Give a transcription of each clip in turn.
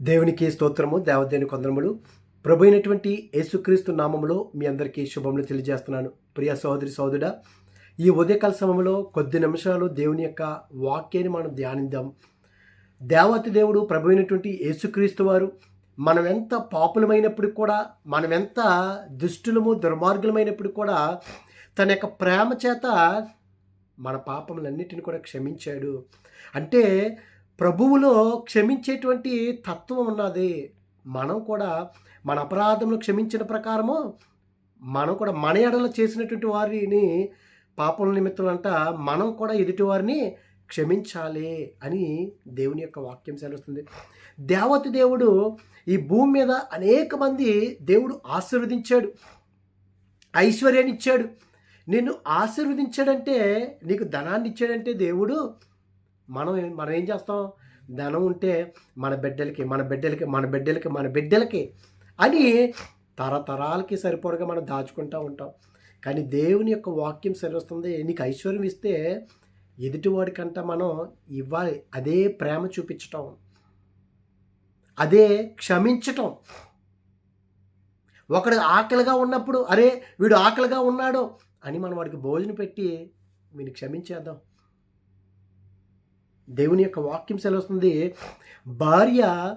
దేవునికి స్తోత్రము దేవదేవుని కొందరములు. ప్రభు అయినటువంటి యేసుక్రీస్తు నామములో మీ అందరికీ శుభములు తెలియజేస్తున్నాను. ప్రియ సహోదరి సోదరుడ ఈ ఉదయకాల సమయంలో కొద్ది నిమిషాలు దేవుని యొక్క వాక్యాన్ని మనం ధ్యానిద్దాం. దేవతి దేవుడు ప్రభు అయినటువంటి యేసుక్రీస్తు వారు మనం ఎంత పాపులమైనప్పటికి కూడా మనం ఎంత దుష్టులము దుర్మార్గులమైనప్పుడు కూడా తన యొక్క ప్రేమ చేత మన పాపములన్నిటిని కూడా క్షమించాడు. అంటే ప్రభువులో క్షమించేటువంటి తత్వం ఉన్నది. మనం కూడా మన అపరాధములు క్షమించిన ప్రకారము మనం కూడా మన ఎడల చేసినటువంటి వారిని పాపల నిమిత్తం అంట మనం కూడా ఎదుటి వారిని క్షమించాలి అని దేవుని యొక్క వాక్యం సెలవుస్తుంది. దేవత దేవుడు ఈ భూమి మీద అనేక మంది దేవుడు ఆశీర్వదించాడు. ఐశ్వర్యాన్ని ఇచ్చాడు. నిన్ను ఆశీర్వదించాడంటే నీకు ధనాన్ని ఇచ్చాడంటే దేవుడు మనం మనం ఏం చేస్తాం? ధనం ఉంటే మన బిడ్డలకి మన బిడ్డలకి మన బిడ్డలకి మన బిడ్డలకి అని తరతరాలకి సరిపడగా మనం దాచుకుంటూ ఉంటాం. కానీ దేవుని యొక్క వాక్యం సరివస్తుంది నీకు ఐశ్వర్యం ఇస్తే ఎదుటివాడికంట మనం ఇవ్వాలి. అదే ప్రేమ చూపించటం. అదే క్షమించటం. ఒకడు ఆకలిగా ఉన్నప్పుడు అరే వీడు ఆకలిగా ఉన్నాడు అని మనం వాడికి భోజనం పెట్టి వీడిని క్షమించేద్దాం. దేవుని యొక్క వాక్యం సెలవుస్తుంది. భార్య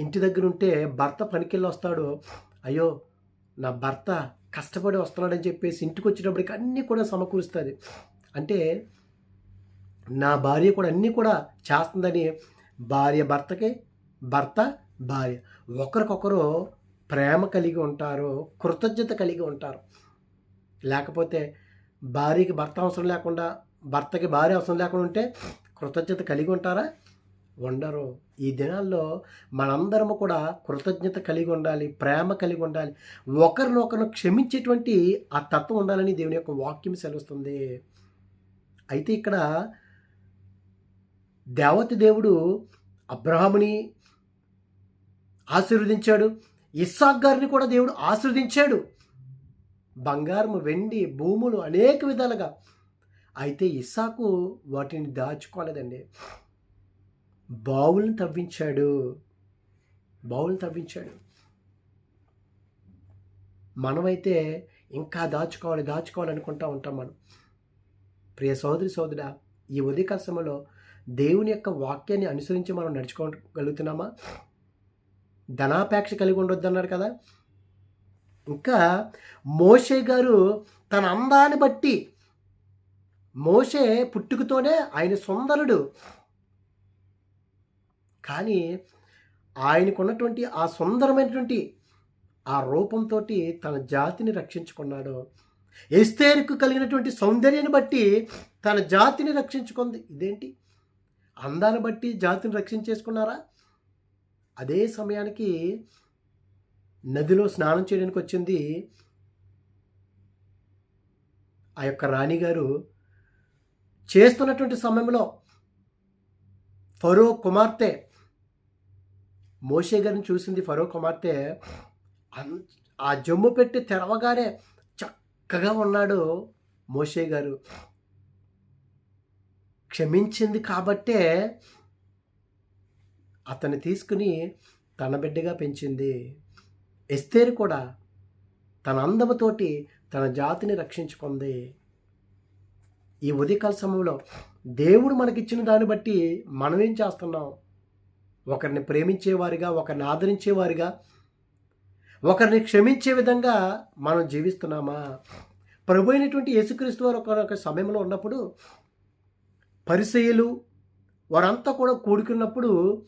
ఇంటి దగ్గర ఉంటే భర్త పనికెళ్ళి వస్తాడు అయ్యో నా భర్త కష్టపడి వస్తున్నాడని చెప్పేసి ఇంటికి వచ్చేటప్పటికి అన్నీ కూడా సమకూరుస్తుంది. అంటే నా భార్య కూడా అన్నీ కూడా చేస్తుందని భార్య భర్తకి భర్త భార్య. ఒకరికొకరు ప్రేమ కలిగి ఉంటారు కృతజ్ఞత కలిగి ఉంటారు. లేకపోతే భార్యకి భర్త అవసరం లేకుండా భర్తకి భార్య అవసరం లేకుండా ఉంటే కృతజ్ఞత కలిగి ఉంటారా? ఉండరు ఈ దినాల్లో మనందరము కూడా కృతజ్ఞత కలిగి ఉండాలి ప్రేమ కలిగి ఉండాలి. ఒకరినొకరు క్షమించేటువంటి ఆ తత్వం ఉండాలని దేవుని యొక్క వాక్యం సెలవుస్తుంది. అయితే ఇక్కడ దేవతి దేవుడు అబ్రహాముని ఆశీర్వదించాడు. ఇస్సాక్ గారిని కూడా దేవుడు ఆశీర్వదించాడు. బంగారం వెండి భూములు అనేక విధాలుగా అయితే ఇస్సాకు వాటిని దాచుకోలేదండి. బావులను తవ్వించాడు. బావులను తవ్వించాడు. మనమైతే ఇంకా దాచుకోవాలి దాచుకోవాలి అనుకుంటా ఉంటాం మనం. ప్రియ సోదరి సోదర ఈ ఉదయకాల సమయంలో దేవుని యొక్క వాక్యాన్ని అనుసరించి మనం నడుచుకోగలుగుతున్నామా? ధనాపేక్ష కలిగి ఉండొద్దు అన్నారు కదా? ఇంకా మోషే గారు తన అందాన్ని బట్టి మోషే పుట్టుకతోనే ఆయన సుందరుడు. కానీ ఆయనకున్నటువంటి ఆ సుందరమైనటువంటి ఆ రూపంతో తన జాతిని రక్షించుకున్నాడు. ఎస్తేరుకు కలిగినటువంటి సౌందర్యాన్ని బట్టి తన జాతిని రక్షించుకుంది. ఇదేంటి? అందాన్ని బట్టి జాతిని రక్షించేసుకున్నారా? అదే సమయానికి నదిలో స్నానం చేయడానికి వచ్చింది ఆ యొక్క రాణిగారు చేస్తున్నటువంటి సమయంలో ఫరో కుమార్తె మోషే గారిని చూసింది ఫరో కుమార్తె అన్- ఆ జమ్ము పెట్టి తెరవగానే చక్కగా ఉన్నాడు మోషే గారు. క్షమించింది కాబట్టే అతన్ని తీసుకుని తన బిడ్డగా పెంచింది. ఎస్తేరు కూడా తన అందముతోటి తన జాతిని రక్షించుకుంది. ఈ ఉదయకాల సమయంలో దేవుడు మనకిచ్చిన దాన్ని బట్టి మనం ఏం చేస్తున్నాం? ఒకరిని ప్రేమించేవారిగా ఒకరిని ఆదరించేవారిగా ఒకరిని క్షమించే విధంగా మనం జీవిస్తున్నామా? ప్రభు అయినటువంటి యేసుక్రీస్తు వారు ఒక సమయంలో ఉన్నప్పుడు పరిసయులు వారంతా కూడా కూడుకున్నప్పుడు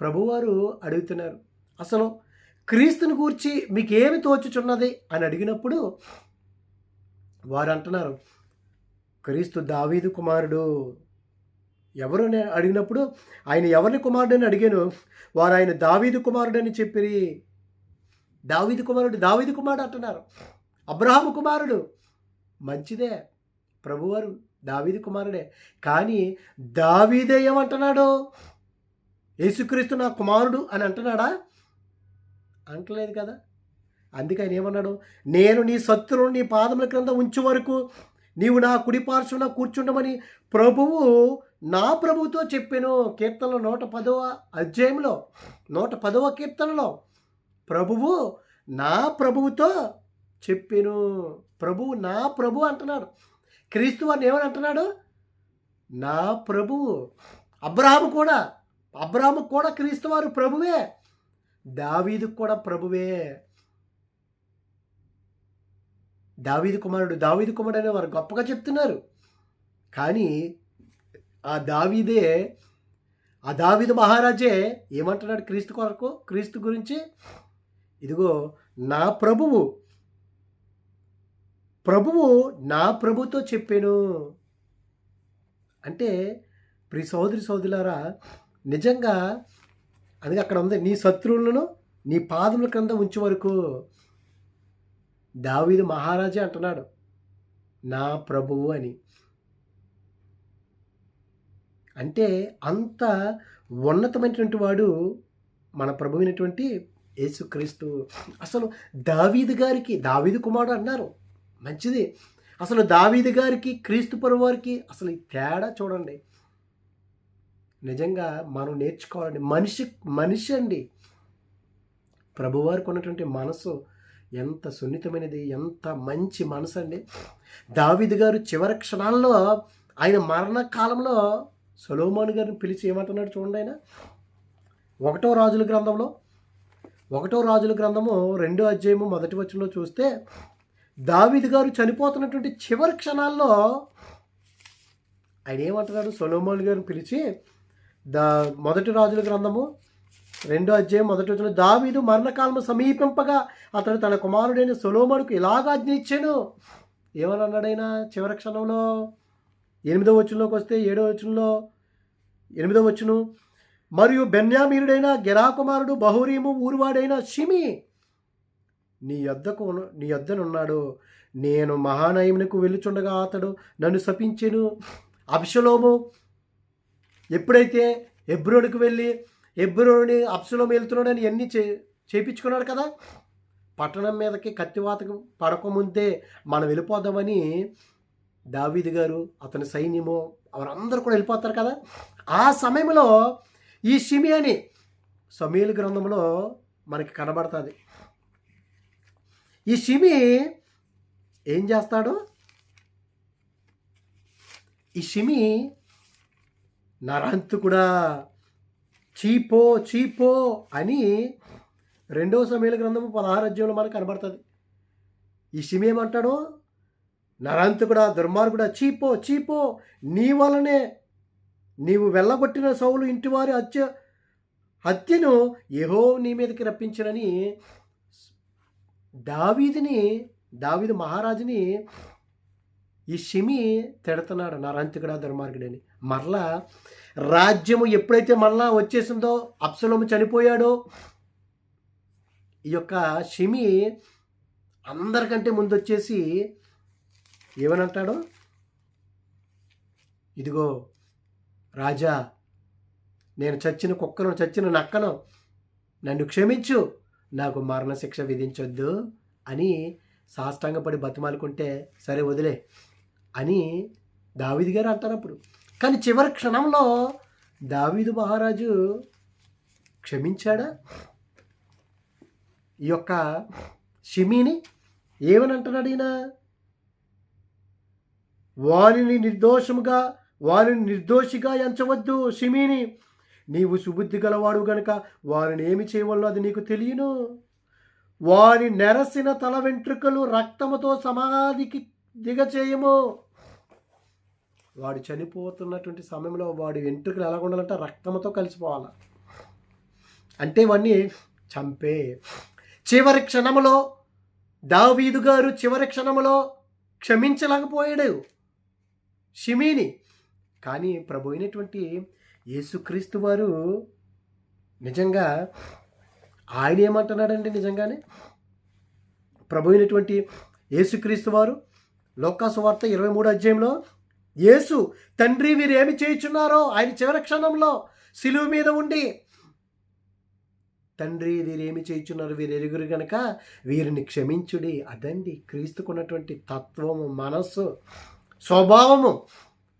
ప్రభువారు అడుగుతున్నారు అసలు క్రీస్తుని గూర్చి మీకు ఏమి తోచుచున్నది? అని అడిగినప్పుడు వారు అంటున్నారు క్రీస్తు దావీదు కుమారుడు ఎవరు అడిగినప్పుడు ఆయన ఎవరిని కుమారుడు అని అడిగాను? వారు ఆయన దావీదు కుమారుడు అని దావీదు కుమారుడు దావీదు కుమారుడు అంటున్నారు. అబ్రహాము కుమారుడు. మంచిదే. ప్రభువారు దావీదు కుమారుడే. కానీ దావీదే ఏమంటున్నాడు? యేసుక్రీస్తు నా కుమారుడు అని అంటున్నాడా? అంటలేదు కదా. అందుకే ఆయన ఏమన్నాడు? నేను నీ శత్రువును నీ పాదముల క్రింద ఉంచే వరకు నీవు నా కుడిపార్శ్వన కూర్చుండమని ప్రభువు నా ప్రభుతో చెప్పాను. కీర్తనలో నూట పదవ అధ్యాయంలో నూట పదవ కీర్తనలో ప్రభువు నా ప్రభువుతో చెప్పాను. ప్రభువు నా ప్రభు అంటున్నాడు. క్రీస్తు వారిని ఏమని అంటున్నాడు? నా ప్రభువు అబ్రాహాము కూడా అబ్రాహాము కూడా క్రీస్తువారు ప్రభువే. దావీదు కూడా ప్రభువే. దావీదు కుమారుడు దావీదు కుమారుడు అనే వారు గొప్పగా చెప్తున్నారు. కానీ ఆ దావీదే ఆ దావీదు మహారాజే ఏమంటున్నాడు క్రీస్తు కొరకు క్రీస్తు గురించి? ఇదిగో నా ప్రభువు ప్రభువు నా ప్రభుతో చెప్పాను. అంటే ప్రి సోదరి సోదరులారా నిజంగా అది అక్కడ ఉంది నీ శత్రువులను నీ పాదముల క్రింద ఉంచే వరకు దావీదు మహారాజే అంటున్నాడు నా ప్రభువు అని. అంటే అంత ఉన్నతమైనటువంటి వాడు మన ప్రభువైనటువంటి యేసుక్రీస్తు. అసలు దావీదు గారికి దావీదు కుమారుడు అన్నారు. మంచిది. అసలు దావీదు గారికి క్రీస్తు పరువు వారికి అసలు తేడా చూడండి. నిజంగా మనం నేర్చుకోవాలండి. మనిషి మనిషి అండి. ప్రభువారికి ఉన్నటువంటి మనసు ఎంత సున్నితమైనది ఎంత మంచి మనసు అండి. దావిద్ గారు చివరి క్షణాల్లో ఆయన మరణ కాలంలో గారిని పిలిచి ఏమంటున్నాడు చూడండి ఆయన. ఒకటో రాజుల గ్రంథంలో ఒకటో రాజుల గ్రంథము రెండో అధ్యాయము మొదటి వచనంలో చూస్తే దావిద్ గారు చనిపోతున్నటువంటి చివరి క్షణాల్లో ఆయన ఏమంటున్నాడు? సొలోమాన్ గారిని పిలిచి దా మొదటి రాజుల గ్రంథము రెండో అధ్యాయం మొదటి వచ్చిన దావీదు మరణకాలము సమీపింపగా అతడు తన కుమారుడైన సొలోమోనుకు ఇలాగ ఆజ్ఞ ఇచ్చాను. ఏమని అన్నాడైనా చివరి క్షణంలో? ఎనిమిదో వచనంలోకి వస్తే ఏడో వచ్చులో ఎనిమిదో వచ్చును మరియు బెన్యామీరుడైన గెరాకుమారుడు బహురీము ఊరువాడైన షిమి నీ యొద్దకు నీ యొద్దనున్నాడు. నేను మహానయమునకు వెళ్ళుచుండగా అతడు నన్ను శపించెను. అభిషలోము ఎప్పుడైతే ఎబ్రోడికి వెళ్ళి ఎబ్రోని అప్సులో వెళ్తున్నాడని ఎన్ని చే చేపించుకున్నాడు కదా? పట్టణం మీదకి కత్తివాతకు పడకముందే మనం వెళ్ళిపోదామని దావీదు గారు అతని సైన్యము వారందరూ కూడా వెళ్ళిపోతారు కదా? ఆ సమయంలో ఈ షిమి అని సమీల గ్రంథంలో మనకి కనబడుతుంది. ఈ షిమి ఏం చేస్తాడు? ఈ షిమి నరంతుకుడా చీపో చీపో అని రెండవ సమయాల గ్రంథము పదహారు అధ్యాయంలో మనకు కనబడుతుంది. ఈ షిమి ఏమంటాడు? నరంతుకుడా దుర్మార్గుడా చీపో చీపో నీ వలనే నీవు వెళ్ళగొట్టిన సౌలు ఇంటివారి హత్య హత్యను ఏహో నీ మీదకి రప్పించనని దావీదిని దావీదు మహారాజుని ఈ షిమి తిడుతున్నాడు నరంతికుడా దుర్మార్గుడని మరలా రాజ్యము ఎప్పుడైతే మరలా వచ్చేసిందో అప్సలోము చనిపోయాడో ఈ యొక్క షిమి అందరికంటే ముందు వచ్చేసి ఏమని అంటాడు ఇదిగో రాజా నేను చచ్చిన కుక్కను చచ్చిన నక్కను నన్ను క్షమించు నాకు మరణశిక్ష విధించొద్దు అని సాష్టాంగపడి బతిమాలుకుంటే సరే వదిలే. అని దావీదు గారు అంటారు అప్పుడు. కానీ చివరి క్షణంలో దావీదు మహారాజు క్షమించాడా? ఈ యొక్క షిమీని ఏమని అంటున్నాడు ఈయన? వారిని నిర్దోషముగా వారిని నిర్దోషిగా ఎంచవద్దు షిమీని. నీవు సుబుద్ధి గలవాడు గనుక వారిని ఏమి చేయవల్లో అది నీకు తెలియను. వారి నెరసిన తల వెంట్రుకలు రక్తముతో సమాధికి దిగచేయము వాడు చనిపోతున్నటువంటి సమయంలో వాడి వెంట్రుకలు ఎలా ఉండాలంటే రక్తంతో కలిసిపోవాలి. అంటే ఇవన్నీ చంపే. చివరి క్షణములో దావీదు గారు చివరి క్షణములో క్షమించలేకపోయాడు షిమీని. కానీ ప్రభు అయినటువంటి యేసుక్రీస్తు వారు నిజంగా ఆయన ఏమంటున్నాడండి నిజంగానే? ప్రభు అయినటువంటి యేసుక్రీస్తు వారు లోకాసువార్త ఇరవై మూడు అధ్యాయంలో యేసు తండ్రి వీరు ఏమి చేయుచున్నారో ఆయన చివరి క్షణంలో సిలువు మీద ఉండి తండ్రి వీరేమి చేయుచున్నారు వీరు ఎరుగురు గనక వీరిని క్షమించుడి. అదండి క్రీస్తుకున్నటువంటి తత్వము మనస్సు స్వభావము.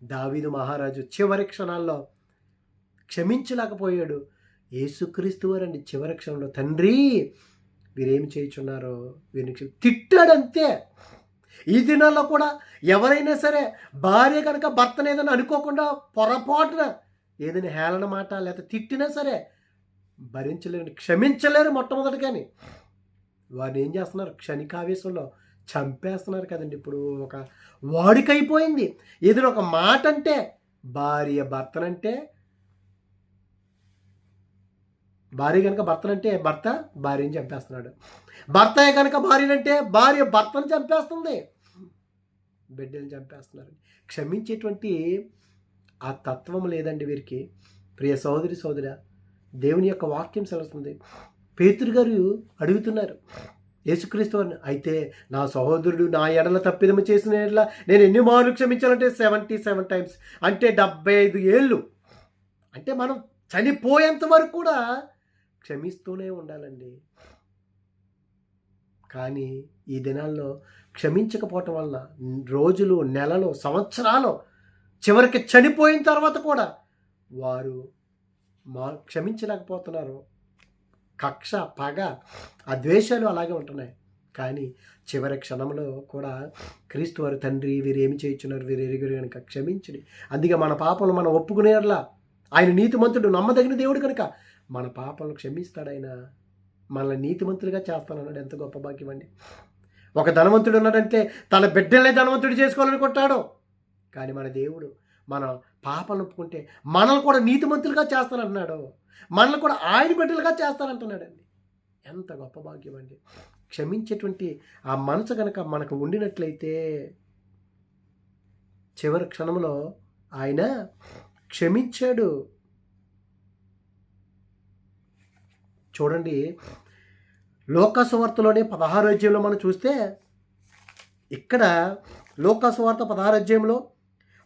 దావీదు మహారాజు చివరి క్షణాల్లో క్షమించలేకపోయాడు. యేసుక్రీస్తు వారండి చివరి క్షణంలో తండ్రి వీరేమి చేయుచున్నారో వీరిని క్షమి-" తిట్టాడంతే. ఈ దినాల్లో కూడా ఎవరైనా సరే భార్య కనుక భర్తను ఏదైనా అనుకోకుండా పొరపాటున ఏదైనా హేళన మాట లేకపోతే తిట్టినా సరే భరించలేరు క్షమించలేరు మొట్టమొదటి కానీ వారిని ఏం చేస్తున్నారు? క్షణికావేశంలో చంపేస్తున్నారు కదండి. ఇప్పుడు ఒక వాడికైపోయింది. ఏదైనా ఒక మాట అంటే భార్య భర్తనంటే భార్య కనుక భర్తనంటే భర్త భార్యని చంపేస్తున్నాడు. భర్త కనుక భార్యనంటే భార్య భర్తను చంపేస్తుంది. బిడ్డల్ని చంపేస్తున్నారు. క్షమించేటువంటి ఆ తత్వం లేదండి వీరికి. ప్రియ సోదరి సోదర దేవుని యొక్క వాక్యం సెలవుతుంది. పేతురు గారు అడుగుతున్నారు. యేసుక్రీస్తు వారిని అయితే నా సహోదరుడు నా ఎడల తప్పిదము చేసిన ఎడల నేను ఎన్ని మార్లు క్షమించాలంటే సెవెంటీ సెవెన్ టైమ్స్ అంటే డెబ్బై ఐదు ఏళ్ళు. అంటే మనం చనిపోయేంత వరకు కూడా క్షమిస్తూనే ఉండాలండి. కానీ ఈ దినాల్లో క్షమించకపోవటం వలన రోజులు నెలలు సంవత్సరాలు చివరికి చనిపోయిన తర్వాత కూడా వారు మా క్షమించలేకపోతున్నారు. కక్ష పగ ఆ ద్వేషాలు అలాగే ఉంటున్నాయి. కానీ చివరి క్షణంలో కూడా క్రీస్తు వారి తండ్రి వీరు ఏమి చేయించున్నారు? వీరు ఎరుగురు కనుక క్షమించడి. అందుకే మన పాపలు మనం ఒప్పుకునేలా ఆయన నీతిమంతుడు నమ్మదగిన దేవుడు కనుక మన పాపలను క్షమిస్తాడైనా మనల్ని నీతిమంతులుగా చేస్తానన్నాడు. ఎంత గొప్ప భాగ్యం అండి. ఒక ధనవంతుడు ఉన్నాడంటే తన బిడ్డలనే ధనవంతుడు చేసుకోవాలనుకుంటాడు కానీ మన దేవుడు మన పాపలు ఒప్పుకుంటే మనల్ని కూడా నీతిమంతులుగా చేస్తానంటున్నాడు. మనల్ని కూడా ఆయన బిడ్డలుగా చేస్తానంటున్నాడండి. ఎంత గొప్ప భాగ్యం అండి. క్షమించేటువంటి ఆ మనసు కనుక మనకు ఉండినట్లయితే చివరి క్షణంలో ఆయన క్షమించాడు. చూడండి. లోకసువార్తలోనే పదహారు అధ్యాయంలో మనం చూస్తే ఇక్కడ లోకసువార్త పదహారు అధ్యాయంలో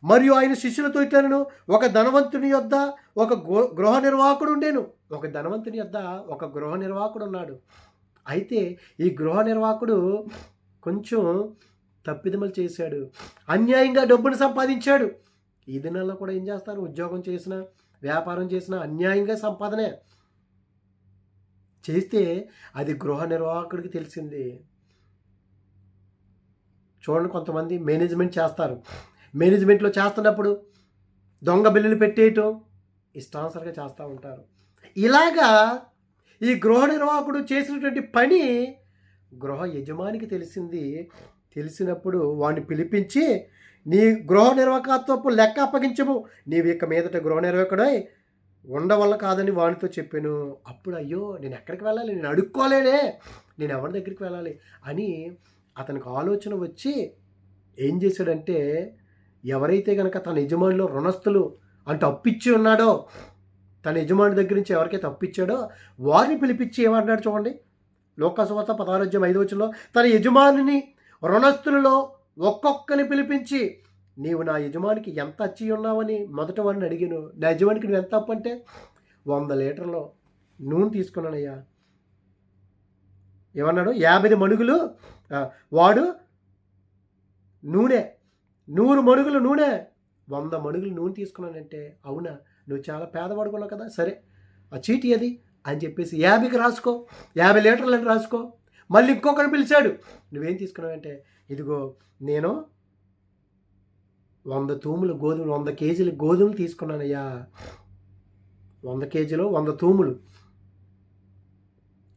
మరియు ఆయన శిష్యులతో ఇట్లను ఒక ధనవంతుని యొద్ద ఒక గృహ నిర్వాహకుడు ఉండేను. ఒక ధనవంతుని యొద్ద ఒక గృహ నిర్వాహకుడు ఉన్నాడు. అయితే ఈ గృహ నిర్వాహకుడు కొంచెం తప్పిదమలు చేశాడు. అన్యాయంగా డబ్బును సంపాదించాడు. ఈ దినాల్లో కూడా ఏం చేస్తారు? ఉద్యోగం చేసినా వ్యాపారం చేసినా అన్యాయంగా సంపాదనే. చేస్తే అది గృహ నిర్వాహకుడికి తెలిసింది. చూడండి కొంతమంది మేనేజ్మెంట్ చేస్తారు. మేనేజ్మెంట్లో చేస్తున్నప్పుడు దొంగ బిల్లులు పెట్టేయటం ఇష్టానుసారంగా చేస్తూ ఉంటారు. ఇలాగా ఈ గృహ నిర్వాహకుడు చేసినటువంటి పని గృహ యజమానికి తెలిసింది. తెలిసినప్పుడు వాడిని పిలిపించి నీ గృహ నిర్వాహకత్వపు లెక్క అప్పగించము. నీవు ఇక మీదట గృహ నిర్వాహకుడై ఉండవల్ల కాదని వాడితో చెప్పాను. అప్పుడు అయ్యో నేను ఎక్కడికి వెళ్ళాలి? నేను అడుక్కోలేనే. నేను ఎవరి దగ్గరికి వెళ్ళాలి? అని అతనికి ఆలోచన వచ్చి ఏం చేశాడంటే ఎవరైతే కనుక తన యజమానిలో రుణస్థులు అంటే అప్పిచ్చి ఉన్నాడో తన యజమాని దగ్గర నుంచి ఎవరికైతే అప్పిచ్చాడో వారిని పిలిపించి ఏమంటున్నాడు చూడండి. లోకసభత పదారోజ్యం ఐదు వచ్చంలో తన యజమానిని రుణస్థులలో ఒక్కొక్కని పిలిపించి నీవు నా యజమానికి ఎంత అచ్చి ఉన్నావని మొదట వాడిని అడిగాను. నా యజమానికి నువ్వు ఎంత అప్పు అంటే వంద లీటర్లు నూనె తీసుకున్నానయ్యా. ఏమన్నాడు? యాభై మణుగులు వాడు నూనె నూరు మణుగులు నూనె వంద మణుగులు నూనె తీసుకున్నానంటే అవునా? నువ్వు చాలా పేదవాడుకున్నావు కదా? సరే ఆ చీటీ అది అని చెప్పేసి యాభైకి రాసుకో యాభై లీటర్లు అని రాసుకో. మళ్ళీ ఇంకొకరు పిలిచాడు. నువ్వేం తీసుకున్నావంటే ఇదిగో నేను వంద తూములు గోధుమలు వంద కేజీలు గోధుమలు తీసుకున్నానయ్యా. వంద కేజీలు వంద తూములు.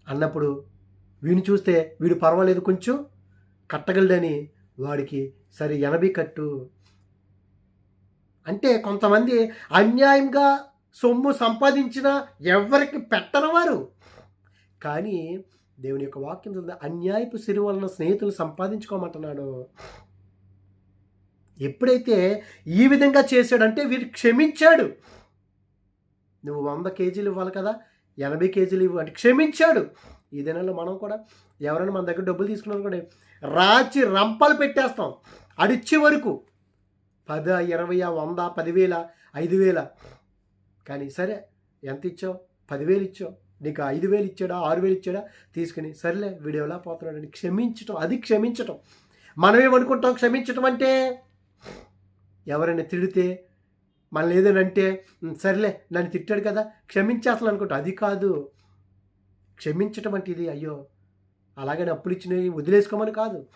అన్నప్పుడు వీడిని చూస్తే వీడు పర్వాలేదు కొంచెం కట్టగలడని వాడికి సరే ఎనభై కట్టు. అంటే కొంతమంది అన్యాయంగా సొమ్ము సంపాదించిన ఎవరికి పెట్టరు వారు. కానీ దేవుని యొక్క వాక్యం అన్యాయపు సిరి వలన స్నేహితులు సంపాదించుకోమంటున్నాడు. ఎప్పుడైతే ఈ విధంగా చేశాడంటే వీరు క్షమించాడు. నువ్వు వంద కేజీలు ఇవ్వాలి కదా ఎనభై కేజీలు ఇవ్వు అంటే క్షమించాడు. ఈ దినంలో మనం కూడా ఎవరైనా మన దగ్గర డబ్బులు తీసుకున్నాం కూడా రాచి రంపలు పెట్టేస్తాం. అడిచ్చే వరకు పద ఇరవై వంద పదివేల ఐదు వేల కానీ సరే ఎంత ఇచ్చావు? పదివేలు ఇచ్చావు. నీకు ఐదు వేలు ఇచ్చాడా ఆరు వేలు ఇచ్చాడా? తీసుకుని సరేలే వీడు ఎలా పోతున్నాడు అని క్షమించటం అది క్షమించటం. మనం ఏమనుకుంటాం క్షమించటం అంటే ఎవరైనా తిడితే మనల్ని ఏదైనా అంటే సర్లే నన్ను తిట్టాడు కదా క్షమించేస్తాను అనుకుంటా అది కాదు. క్షమించటం అంటే ఇది అయ్యో అలాగని అప్పులు ఇచ్చినవి వదిలేసుకోమని కాదు.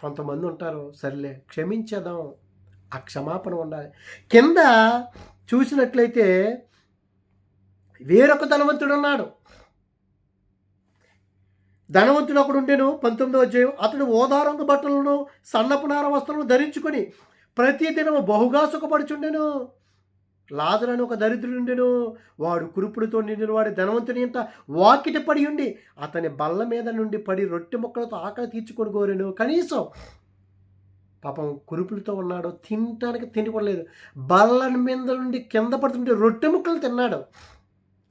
కొంతమంది ఉంటారు సర్లే క్షమించేద్దాం ఆ క్షమాపణ ఉండాలి. కింద చూసినట్లయితే వేరొక ధనవంతుడు ఉన్నాడు. ధనవంతుడు ఒకడు ఉండేను పంతొమ్మిదో అధ్యాయం. అతడు ఓదారంగు బట్టలను సన్నపు నార ధరించుకొని ప్రతి దినము బహుగా సుఖపడుచుండెను. లాజరు ఒక దరిద్రుడుండెను. వాడు కురుపుడితో నిండిన వాడి ధనవంతుని ఇంత వాకిట పడి ఉండి అతని బల్ల మీద నుండి పడి రొట్టె ముక్కలతో ఆకలి తీర్చుకొని కోరెను కనీసం పాపం కురుపులతో ఉన్నాడు తినటానికి తిండి లేదు. బల్ల మీద నుండి కింద పడుతుంటే రొట్టె ముక్కలు తిన్నాడు.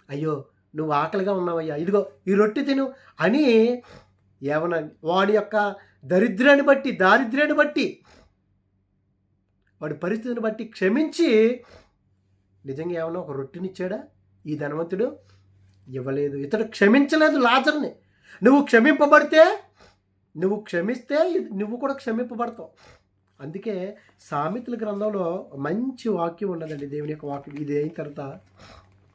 అయ్యో నువ్వు ఆకలిగా ఉన్నావయ్యా. ఇదిగో ఈ రొట్టె తిను అని ఏమన్నా వాడి యొక్క దరిద్రాన్ని బట్టి దారిద్ర్యాన్ని బట్టి వాడి పరిస్థితిని బట్టి క్షమించి నిజంగా ఏమన్నా ఒక రొట్టెనిచ్చాడా? ఈ ధనవంతుడు ఇవ్వలేదు. ఇతడు క్షమించలేదు లాజర్ని. నువ్వు క్షమింపబడితే నువ్వు క్షమిస్తే నువ్వు కూడా క్షమింపబడతావు. అందుకే సామెతల గ్రంథంలో మంచి వాక్యం ఉన్నదండి దేవుని యొక్క వాక్యం. ఇది అయిన తర్వాత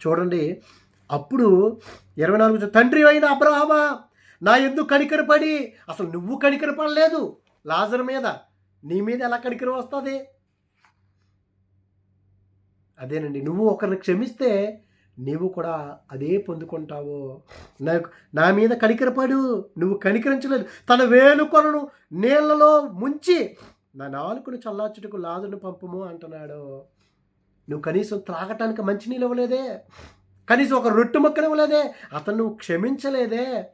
చూడండి. అప్పుడు ఇరవై నాలుగు తండ్రి అయిన అబ్రహమా నా ఎందుకు కనికరపడి అసలు నువ్వు కనికరపడలేదు లాజర్ మీద నీ మీద ఎలా కనికరం వస్తుంది? అదేనండి. నువ్వు ఒకరిని క్షమిస్తే నీవు కూడా అదే పొందుకుంటావు. నాకు నా మీద కనికరపడు. నువ్వు కనికరించలేదు. తన వేలుకొనను నీళ్ళలో ముంచి నా నాలుకను చల్లార్చుటకు లాదును పంపము అంటున్నాడు. నువ్వు కనీసం త్రాగటానికి మంచినీళ్ళు ఇవ్వలేదే. కనీసం ఒక రొట్టు మొక్కలు ఇవ్వలేదే. అతను నువ్వు క్షమించలేదే.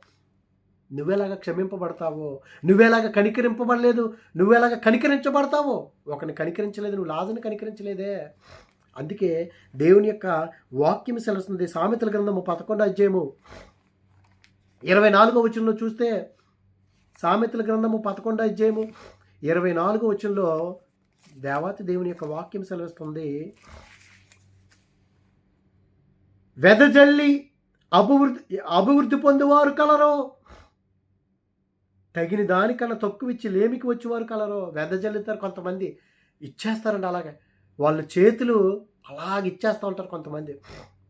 నువ్వేలాగా క్షమింపబడతావో? నువ్వేలాగా కనికరింపబడలేదు? నువ్వేలాగా కనికరించబడతావో? ఒకరిని కనికరించలేదు. నువ్వు లాజను కనికరించలేదే. అందుకే దేవుని యొక్క వాక్యం సెలవుస్తుంది. సామెతల గ్రంథము పదకొండు అధ్యాయము. ఇరవై నాలుగో వచనంలో చూస్తే సామెతల గ్రంథము పదకొండు అధ్యాయము. ఇరవై నాలుగో వచనంలో దేవాతి దేవుని యొక్క వాక్యం సెలవిస్తుంది. వెదజల్లి అభివృద్ధి అభివృద్ధి పొందేవారు కలరో తగిన దానికన్నా తక్కువ ఇచ్చి లేమికి వచ్చేవారు కలరో వెదజల్లుతారు కొంతమంది. ఇచ్చేస్తారండి అలాగే. వాళ్ళ చేతులు అలాగ ఇచ్చేస్తూ ఉంటారు కొంతమంది.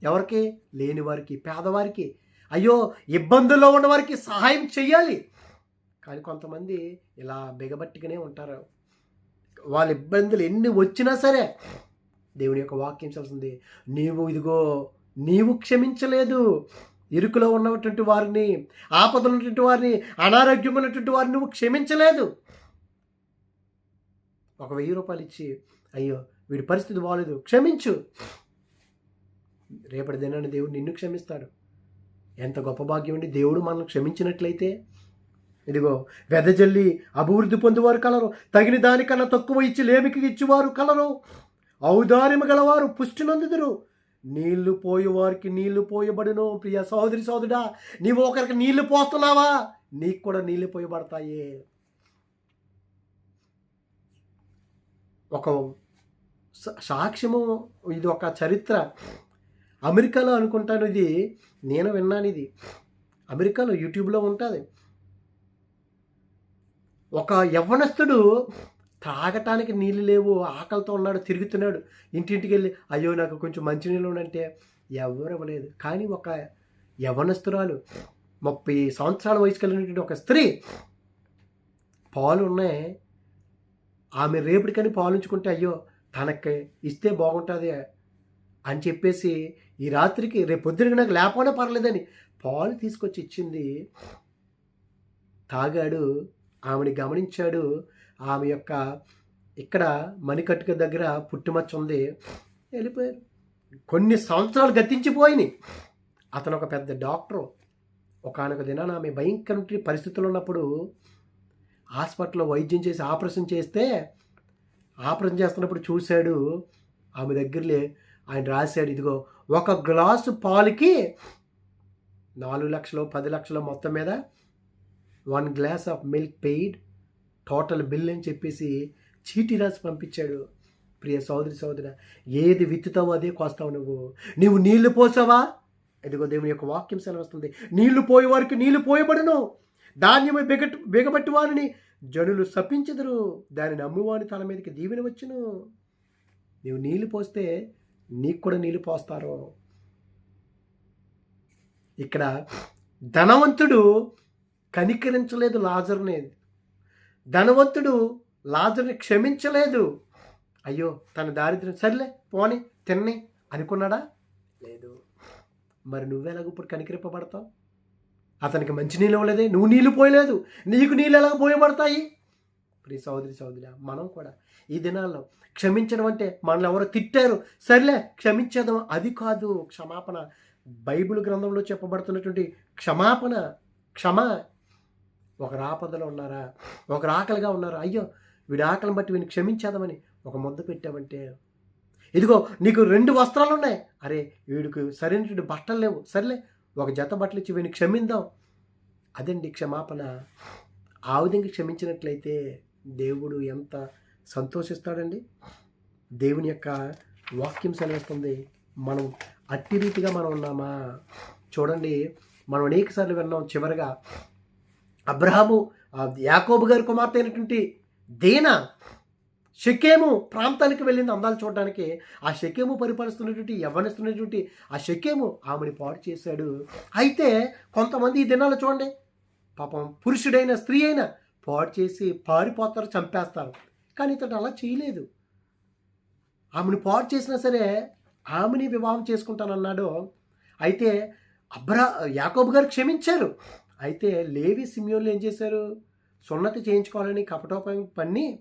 ఎవరికి? లేని వారికి పేదవారికి. అయ్యో ఇబ్బందుల్లో ఉన్నవారికి సహాయం చెయ్యాలి. కానీ కొంతమంది ఇలా బిగబట్టిగానే ఉంటారు. వాళ్ళ ఇబ్బందులు ఎన్ని వచ్చినా సరే దేవుని యొక్క వాక్యం చేస్తుంది నీవు ఇదిగో నీవు క్షమించలేదు. ఇరుకులో ఉన్నటువంటి వారిని ఆపదలు ఉన్నటువంటి వారిని అనారోగ్యం ఉన్నటువంటి వారిని నువ్వు క్షమించలేదు. ఒక వెయ్యి రూపాయలు ఇచ్చి అయ్యో వీడి పరిస్థితి బాగలేదు క్షమించు. రేపటి దినాన్ని దేవుడు నిన్ను క్షమిస్తాడు. ఎంత గొప్ప భాగ్యం అండి. దేవుడు మనల్ని క్షమించినట్లయితే ఇదిగో వెదజల్లి అభివృద్ధి పొందేవారు కలరు. తగిన దానికన్నా తక్కువ ఇచ్చి లేమికి ఇచ్చేవారు కలరు. ఔదార్యము గలవారు పుష్టి నందుదురు. నీళ్ళు పోయేవారికి నీళ్ళు పోయబడును. ప్రియ సహోదరి సోదరుడా నీవు ఒకరికి నీళ్ళు పోస్తున్నావా? నీకు కూడా నీళ్ళు పోయబడతాయి. ఒక సాక్ష్యము ఇది ఒక చరిత్ర. అమెరికాలో అనుకుంటాను ఇది నేను విన్నాను ఇది. అమెరికాలో యూట్యూబ్లో ఉంటుంది. ఒక యవ్వనస్తుడు తాగటానికి నీళ్ళు లేవు ఆకలితో ఉన్నాడు తిరుగుతున్నాడు. ఇంటింటికి వెళ్ళి అయ్యో నాకు కొంచెం మంచినీళ్ళు ఉండంటే ఎవరు ఇవ్వలేదు. కానీ ఒక యవ్వనస్తురాలు ముప్పై సంవత్సరాల వయసు కలిగినటువంటి ఒక స్త్రీ పాలు ఉన్నాయి. ఆమె రేపటికని పాలించుకుంటే అయ్యో తనకి ఇస్తే బాగుంటుంది అని చెప్పేసి ఈ రాత్రికి రేపు పొద్దునకి నాకు లేకపోయినా పర్లేదని పాలు తీసుకొచ్చి ఇచ్చింది. తాగాడు ఆమెని గమనించాడు. ఆమె యొక్క ఇక్కడ మణికట్టుక దగ్గర పుట్టుమచ్చ ఉంది. వెళ్ళిపోయారు. కొన్ని సంవత్సరాలు గతించిపోయినాయి. అతను ఒక పెద్ద డాక్టరు. ఒకనొక దినాన ఆమె భయంకర పరిస్థితులు ఉన్నప్పుడు హాస్పిటల్లో వైద్యం చేసి ఆపరేషన్ చేస్తే ఆపరేషన్ చేస్తున్నప్పుడు చూశాడు ఆమె దగ్గరలే ఆయన రాశాడు ఇదిగో ఒక గ్లాసు పాలకి నాలుగు లక్షలు పది లక్షలు మొత్తం మీద one glass of milk paid total bill అని చెప్పేసి చీటీ రాసి పంపించాడు. ప్రియ సోదరి సోదర ఏది విత్తుతావో అదే కోస్తావు నువ్వు. నీవు నీళ్ళు పోసావా? ఇదిగో దేవుని యొక్క వాక్యం సెలవుస్తుంది. నీళ్ళు పోయే వారికి నీళ్ళు పోయబడును. ధాన్యము బిగట్ బిగబట్టి వారిని జనులు శపించెదరు. దాని నమ్మువాని తల మీదకి దీవెన వచ్చును. నీవు నీళ్ళు పోస్తే నీకు కూడా నీళ్ళు పోస్తారు. ఇక్కడ ధనవంతుడు కనికరించలేదు లాజర్ని. ధనవంతుడు లాజర్ని క్షమించలేదు. అయ్యో తన దారిద్ర్యం సర్లే పోని తిన్ని అనుకున్నాడా? లేదు. మరి నువ్వెలాగ ఇప్పుడు కనికరింపబడతావు? అతనికి మంచి నీళ్ళు ఇవ్వలేదే నువ్వు నీళ్ళు పోయలేదు నీకు నీళ్ళు ఎలా పోయబడతాయి? ప్రియ సోదరి సౌదరి మనం కూడా ఈ దినాల్లో క్షమించడం అంటే మనల్ని ఎవరో తిట్టారు. సర్లే క్షమించేద్దాం. అది కాదు క్షమాపణ. బైబిల్ గ్రంథంలో చెప్పబడుతున్నటువంటి క్షమాపణ క్షమ. ఒకరు ఆపదలో ఉన్నారా? ఒకరు ఆకలిగా ఉన్నారా? అయ్యో వీడి ఆకలిని బట్టి వీడిని క్షమించేద్దామని ఒక ముద్ద పెట్టామంటే. ఇదిగో నీకు రెండు వస్త్రాలు ఉన్నాయి. అరే వీడికి సరైనటువంటి బట్టలు లేవు. సర్లే ఒక జత బట్టలు ఇచ్చి వీడిని క్షమిందాం. అదండి క్షమాపణ. ఆ విధంగా క్షమించినట్లయితే దేవుడు ఎంత సంతోషిస్తాడండి. దేవుని యొక్క వాక్యం సెలవిస్తుంది. మనం అట్టి రీతిగా మనం ఉన్నామా? చూడండి మనం అనేక సార్లు విన్నాం చివరిగా అబ్రహాము యాకోబు గారి కుమార్తె అయినటువంటి దేనా షకేము ప్రాంతానికి వెళ్ళింది అందాలు చూడడానికి. ఆ షకేము పరిపాలిస్తున్నటువంటి యవ్వనిస్తున్నటువంటి ఆ షకేము ఆమెని పాడు చేశాడు. అయితే కొంతమంది ఈ దినాలు చూడండి పాపం పురుషుడైన స్త్రీ అయినా పాడు చేసి పారిపోతారు చంపేస్తారు. కానీ ఇతడు అలా చేయలేదు. ఆమెను పాడు చేసినా సరే ఆమెని వివాహం చేసుకుంటానన్నాడు. అయితే అబ్రా యాకోబు గారు క్షమించారు. అయితే లేవి సిమియోన్లు ఏం చేశారు? సున్నతి చేయించుకోవాలని కపటోపం పన్ని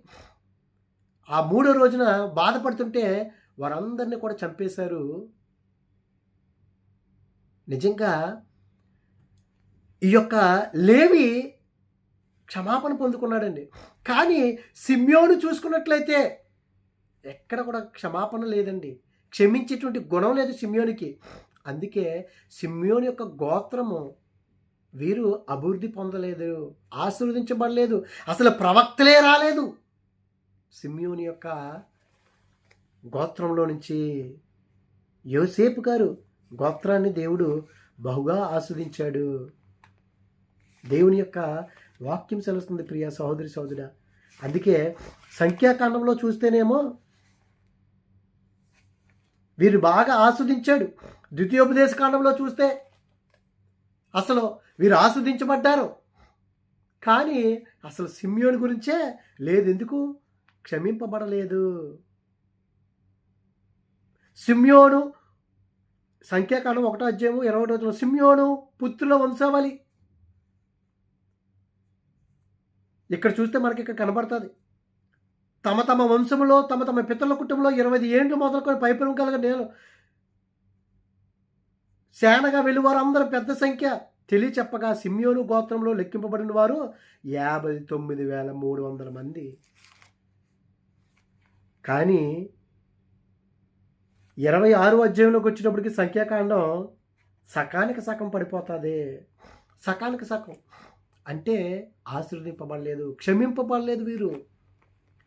ఆ మూడో రోజున బాధపడుతుంటే వారందరినీ కూడా చంపేశారు. నిజంగా ఈ యొక్క లేవి క్షమాపణ పొందుకున్నాడండి. కానీ సిమ్యోను చూసుకున్నట్లయితే ఎక్కడ కూడా క్షమాపణ లేదండి. క్షమించేటువంటి గుణం లేదు సిమ్యోనికి. అందుకే సిమ్యోని యొక్క గోత్రము వీరు అభివృద్ధి పొందలేదు ఆశీర్వదించబడలేదు. అసలు ప్రవక్తలే రాలేదు. సిమ్యోని యొక్క గోత్రంలో నుంచి యోసేపు గారు గోత్రాన్ని దేవుడు బహుగా ఆస్వాదించాడు. దేవుని యొక్క వాక్యం సెలవుస్తుంది ప్రియ సహోదరి సహోదర అందుకే సంఖ్యాకాండంలో చూస్తేనేమో వీరు బాగా ఆస్వాదించాడు. ద్వితీయోపదేశ కాండంలో చూస్తే అసలు వీరు ఆస్వాదించబడ్డారు. కానీ అసలు సిమ్యోని గురించే లేదు ఎందుకు క్షమింపబడలేదు. సిమ్యోను సంఖ్యాకాండం ఒకటో అధ్యాయము ఇరవై రోజులు సిమ్యోను పుత్రుల వంశావళి. ఇక్కడ చూస్తే మనకి ఇక్కడ కనబడుతుంది. తమ తమ వంశంలో తమ తమ పితరుల కుటుంబంలో ఇరవై ఏండ్లు మొదలుకొని పైపురం కలిగిన నేను. సేనగా వెళ్ళివారు అందరూ పెద్ద సంఖ్య. తెలియ చెప్పగా సిమ్యోను గోత్రంలో లెక్కింపబడిన వారు యాభై తొమ్మిది వేల మూడు వందల మంది. కానీ ఇరవై ఆరు అధ్యాయంలోకి వచ్చినప్పటికి సంఖ్యాకాండం సకానికి సగం పడిపోతుంది. సకానికి సగం అంటే ఆశీర్వదింపబడలేదు క్షమింపబడలేదు వీరు.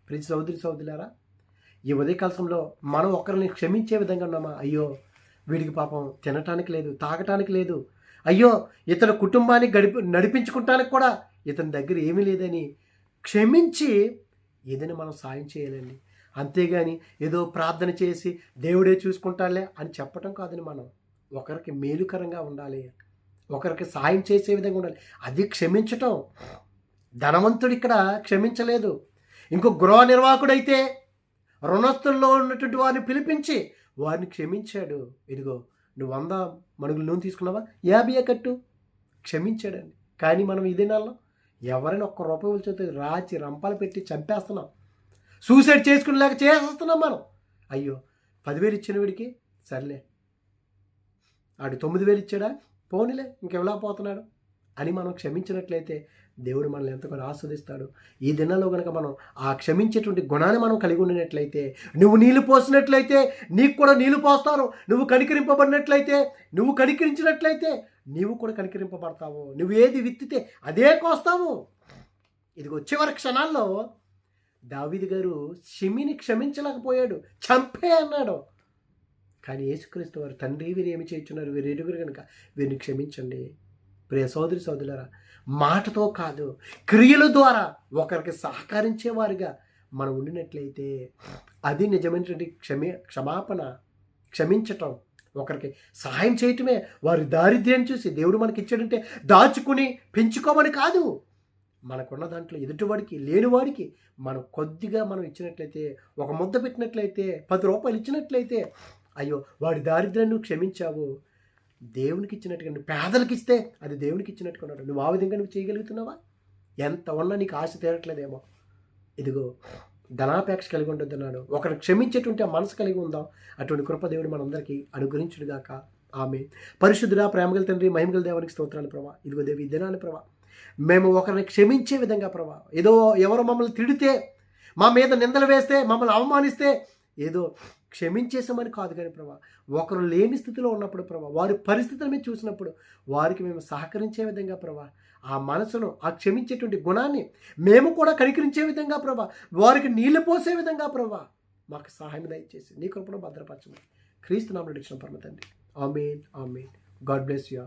ప్రతి సౌదరి సోదరులారా ఈ ఉదయకాలంలో మనం ఒకరిని క్షమించే విధంగా ఉన్నామా? అయ్యో వీడికి పాపం తినటానికి లేదు తాగటానికి లేదు. అయ్యో ఇతని కుటుంబాన్ని గడిపి నడిపించుకుంటానికి కూడా ఇతని దగ్గర ఏమీ లేదని క్షమించి ఏదైనా మనం సాయం చేయాలండి. అంతేగాని ఏదో ప్రార్థన చేసి దేవుడే చూసుకుంటాలే అని చెప్పటం కాదని మనం ఒకరికి మేలుకరంగా ఉండాలి. ఒకరికి సాయం చేసే విధంగా ఉండాలి. అది క్షమించటం. ధనవంతుడు ఇక్కడ క్షమించలేదు. ఇంకో గృహ నిర్వాహకుడైతే రుణస్థుల్లో ఉన్నటువంటి వారిని పిలిపించి వారిని క్షమించాడు. ఇదిగో నువ్వు వంద మనుగులు నూనె తీసుకున్నావా? యాభై కట్టు. క్షమించాడండి. కానీ మనం ఈ దినాల్లో ఎవరైనా ఒక్క రూపాయి వచ్చి రాచి రంపాలు పెట్టి చంపేస్తున్నాం. సూసైడ్ చేసుకునేలాగా చేసేస్తున్నాం మనం. అయ్యో పదివేలు ఇచ్చిన వీడికి సర్లే. ఆడు తొమ్మిది వేలు ఇచ్చాడా? పోనీలే ఇంకెవలా పోతున్నాడు? అని మనం క్షమించినట్లయితే దేవుడు మనల్ని ఎంతగానో ఆస్వాదిస్తాడు. ఈ దినాల్లో కనుక మనం ఆ క్షమించేటువంటి గుణాన్ని మనం కలిగి ఉండినట్లయితే నువ్వు నీళ్ళు పోసినట్లయితే నీకు కూడా నీళ్ళు పోస్తారు. నువ్వు కనికరింపబడినట్లయితే నువ్వు కనికరించినట్లయితే నీవు కూడా కనికరింపబడతావు. నువ్వు ఏది విత్తితే అదే కోస్తావు. ఇదిగో చివరి క్షణాల్లో దావిది గారు షిమిని క్షమించలేకపోయాడు. చంపే అన్నాడు. కానీ యేసుక్రీస్తు వారు తండ్రి వీరు ఏమి చేయించున్నారు? వీరిరుగురు కనుక వీరిని క్షమించండి. ప్రియ సోదరి సోదరులరా మాటతో కాదు క్రియల ద్వారా ఒకరికి సహకరించేవారుగా మనం ఉండినట్లయితే అది నిజమైనటువంటి క్షమి క్షమాపణ క్షమించటం ఒకరికి సహాయం చేయటమే వారి దారిద్ర్యం చూసి దేవుడు మనకి ఇచ్చాడంటే దాచుకుని పెంచుకోమని కాదు. మనకున్న దాంట్లో ఎదుటివాడికి లేనివాడికి మనం కొద్దిగా మనం ఇచ్చినట్లయితే ఒక ముద్ద పెట్టినట్లయితే పది రూపాయలు ఇచ్చినట్లయితే అయ్యో వాడి దారిద్ర్యాన్ని నువ్వు క్షమించావు. దేవునికి ఇచ్చినట్టుగా నువ్వు పేదలకు ఇస్తే అది దేవునికి ఇచ్చినట్టుగా ఉన్నాడు నువ్వు ఆ విధంగా నువ్వు చేయగలుగుతున్నావా? ఎంత ఉన్నా నీకు ఆశ తీరట్లేదేమో. ఇదిగో ధనాపేక్ష కలిగి ఉంటుందన్నాడు ఒకరు క్షమించేటువంటి ఆ మనసు కలిగి ఉందాం. అటువంటి కృపదేవుడు మనందరికీ అనుగ్రహించుడుగాక. ఆమె పరిశుద్ధుడా ప్రేమగల తండ్రి మహిమగల దేవునికి స్తోత్రాలు ప్రభా. ఇదిగో దేవి ఈ ప్రభా మేము ఒకరిని క్షమించే విధంగా ప్రభా ఏదో ఎవరో మమ్మల్ని తిడితే మా మీద నిందలు వేస్తే మమ్మల్ని అవమానిస్తే ఏదో క్షమించేసామని కాదు కానీ ప్రభా ఒకరు లేని స్థితిలో ఉన్నప్పుడు ప్రభా వారి పరిస్థితులు మేము చూసినప్పుడు వారికి మేము సహకరించే విధంగా ప్రభా ఆ మనసును ఆ క్షమించేటువంటి గుణాన్ని మేము కూడా కనికరించే విధంగా ప్రభా వారికి నీళ్ళు పోసే విధంగా ప్రభా మాకు సహాయం దయచేసి నీ కొరకు భద్రపరచమని క్రీస్తు నామలు ఇచ్చిన పరమ తండ్రి. Amen amen. God bless you